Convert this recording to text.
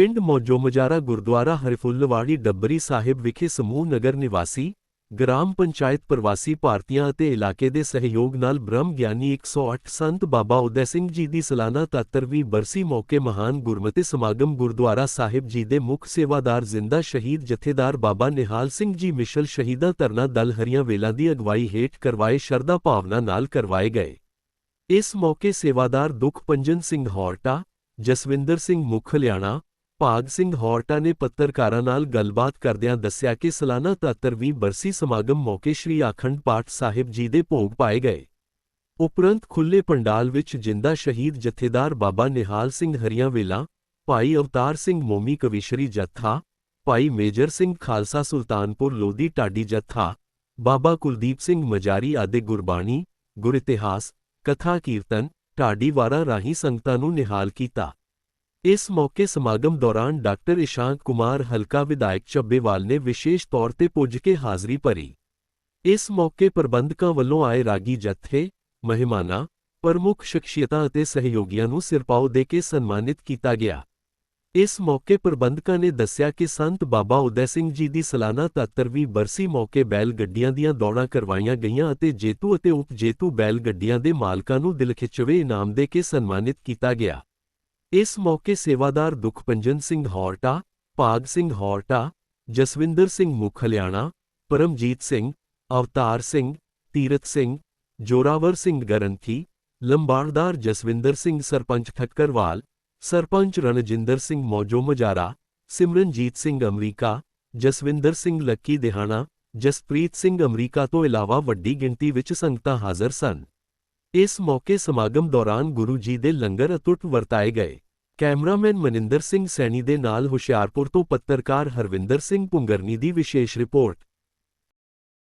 ਪਿੰਡ ਮੌਜੋਮਜ਼ਾਰਾ ਗੁਰਦੁਆਰਾ ਹਰਿਫੁੱਲਵਾੜੀ ਡੱਬਰੀ ਸਾਹਿਬ ਵਿਖੇ ਸਮੂਹ ਨਗਰ ਨਿਵਾਸੀ, ਗ੍ਰਾਮ ਪੰਚਾਇਤ ਪ੍ਰਵਾਸੀ ਭਾਰਤੀਆਂ ਅਤੇ ਇਲਾਕੇ ਦੇ ਸਹਿਯੋਗ ਨਾਲ ਬ੍ਰਹਮ ਗਿਆਨੀ 108 ਸੰਤ ਬਾਬਾ ਉਦੈ ਸਿੰਘ ਜੀ ਦੀ ਸਾਲਾਨਾ 73ਵੀਂ ਬਰਸੀ ਮੌਕੇ ਮਹਾਨ ਗੁਰਮਤਿ ਸਮਾਗਮ ਗੁਰਦੁਆਰਾ ਸਾਹਿਬ ਜੀ ਦੇ ਮੁੱਖ ਸੇਵਾਦਾਰ ਜ਼ਿੰਦਾ ਸ਼ਹੀਦ ਜਥੇਦਾਰ ਬਾਬਾ ਨਿਹਾਲ ਸਿੰਘ ਜੀ ਮਿਸ਼ਲ ਸ਼ਹੀਦਾਂ ਧਰਨਾ ਦਲ ਹਰੀਆਂ ਵੇਲਾਂ ਦੀ ਅਗਵਾਈ ਹੇਠ ਕਰਵਾਏ ਸ਼ਰਧਾ ਭਾਵਨਾ ਨਾਲ ਕਰਵਾਏ ਗਏ। ਇਸ ਮੌਕੇ ਸੇਵਾਦਾਰ ਦੁਖ ਪੰਜਨ ਸਿੰਘ ਹੌਰਟਾ, ਜਸਵਿੰਦਰ ਸਿੰਘ ਮੁੱਖ ਹਲਿਆਣਾ ਭਾਗ ਸਿੰਘ ਹੌਰਟਾ ਨੇ ਪੱਤਰਕਾਰਾਂ ਨਾਲ ਗੱਲਬਾਤ ਕਰਦਿਆਂ ਦੱਸਿਆ ਕਿ ਸਾਲਾਨਾ 73ਵੀਂ ਬਰਸੀ ਸਮਾਗਮ ਮੌਕੇ ਸ੍ਰੀ ਆਖੰਡ ਪਾਠ ਸਾਹਿਬ ਜੀ ਦੇ ਭੋਗ ਪਾਏ ਗਏ। ਉਪਰੰਤ ਖੁੱਲੇ ਪੰਡਾਲ ਵਿੱਚ ਜਿੰਦਾ ਸ਼ਹੀਦ ਜਥੇਦਾਰ ਬਾਬਾ ਨਿਹਾਲ ਸਿੰਘ ਹਰੀਆਂ ਵੇਲਾ, ਭਾਈ ਅਵਤਾਰ ਸਿੰਘ ਮੋਮੀ ਕਵੀਸ਼ਰੀ ਜੱਥਾ, ਭਾਈ ਮੇਜਰ ਸਿੰਘ ਖਾਲਸਾ ਸੁਲਤਾਨਪੁਰ ਲੋਧੀ ਢਾਡੀ ਜੱਥਾ, ਬਾਬਾ ਕੁਲਦੀਪ ਸਿੰਘ ਮਜਾਰੀ ਆਦਿ ਗੁਰਬਾਣੀ, ਗੁਰ ਇਤਿਹਾਸ, ਕਥਾ ਕੀਰਤਨ ਢਾਡੀਵਾਰਾਂ ਰਾਹੀਂ ਸੰਗਤਾਂ ਨੂੰ ਨਿਹਾਲ ਕੀਤਾ। ਇਸ ਮੌਕੇ ਸਮਾਗਮ ਦੌਰਾਨ ਡਾਕਟਰ ਇਸ਼ਾਂਕ ਕੁਮਾਰ ਹਲਕਾ ਵਿਧਾਇਕ ਚੱਬੇਵਾਲ ਨੇ ਵਿਸ਼ੇਸ਼ ਤੌਰ ਤੇ ਪੁੱਜ ਕੇ ਹਾਜ਼ਰੀ ਭਰੀ। ਇਸ ਮੌਕੇ ਪ੍ਰਬੰਧਕਾਂ ਵੱਲੋਂ ਆਏ ਰਾਗੀ ਜਥੇ, ਮਹਿਮਾਨਾਂ, ਪ੍ਰਮੁੱਖ ਸ਼ਖਸੀਅਤਾਂ ਅਤੇ ਸਹਿਯੋਗੀਆਂ ਨੂੰ ਸਿਰਪਾਓ ਦੇ ਕੇ ਸਨਮਾਨਿਤ ਕੀਤਾ ਗਿਆ। ਇਸ ਮੌਕੇ ਪ੍ਰਬੰਧਕਾਂ ਨੇ ਦੱਸਿਆ ਕਿ ਸੰਤ ਬਾਬਾ ਉਦੈ ਸਿੰਘ ਜੀ ਦੀ ਸਾਲਾਨਾ 73ਵੀਂ ਬਰਸੀ ਮੌਕੇ ਬੈਲ ਗੱਡੀਆਂ ਦੀਆਂ ਦੌੜਾਂ ਕਰਵਾਈਆਂ ਗਈਆਂ ਅਤੇ ਜੇਤੂ ਅਤੇ ਉਪ ਜੇਤੂ ਬੈਲ ਗੱਡੀਆਂ ਦੇ ਮਾਲਕਾਂ ਨੂੰ ਦਿਲਖਿੱਚਵੇਂ ਇਨਾਮ ਦੇ ਕੇ ਸਨਮਾਨਿਤ ਕੀਤਾ ਗਿਆ। ਇਸ ਮੌਕੇ ਸੇਵਾਦਾਰ ਦੁਖਪੰਜਨ ਸਿੰਘ ਹੌਰਟਾ, ਭਾਗ ਸਿੰਘ ਹੌਰਟਾ, ਜਸਵਿੰਦਰ ਸਿੰਘ ਮੁਖਲਿਆਣਾ ਪਰਮਜੀਤ ਸਿੰਘ, ਅਵਤਾਰ ਸਿੰਘ ਤੀਰਤ ਸਿੰਘ, ਜੋਰਾਵਰ ਸਿੰਘ ਗਰੰਥੀ ਲੰਬਾੜਦਾਰ Jaswinder Singh sarpanch Thakkarwal, sarpanch Ranjinder Singh Maujo Majara, Simranjit Singh America, Jaswinder Singh Lucky Dihana, Jaspreet Singh America ਤੋਂ ਇਲਾਵਾ ਵੱਡੀ ਗਿਣਤੀ ਵਿੱਚ ਸੰਗਤਾਂ ਹਾਜ਼ਰ ਸਨ। ਇਸ ਮੌਕੇ ਸਮਾਗਮ ਦੌਰਾਨ ਗੁਰੂ ਜੀ ਦੇ ਲੰਗਰ ਅਤੁੱਟ ਵਰਤਾਏ ਗਏ। ਕੈਮਰਾਮੈਨ ਮਨਿੰਦਰ ਸਿੰਘ ਸੈਣੀ ਦੇ ਨਾਲ ਹੁਸ਼ਿਆਰਪੁਰ ਤੋਂ ਪੱਤਰਕਾਰ ਹਰਵਿੰਦਰ ਸਿੰਘ ਪੁੰਗਰਨੀ ਦੀ ਵਿਸ਼ੇਸ਼ ਰਿਪੋਰਟ।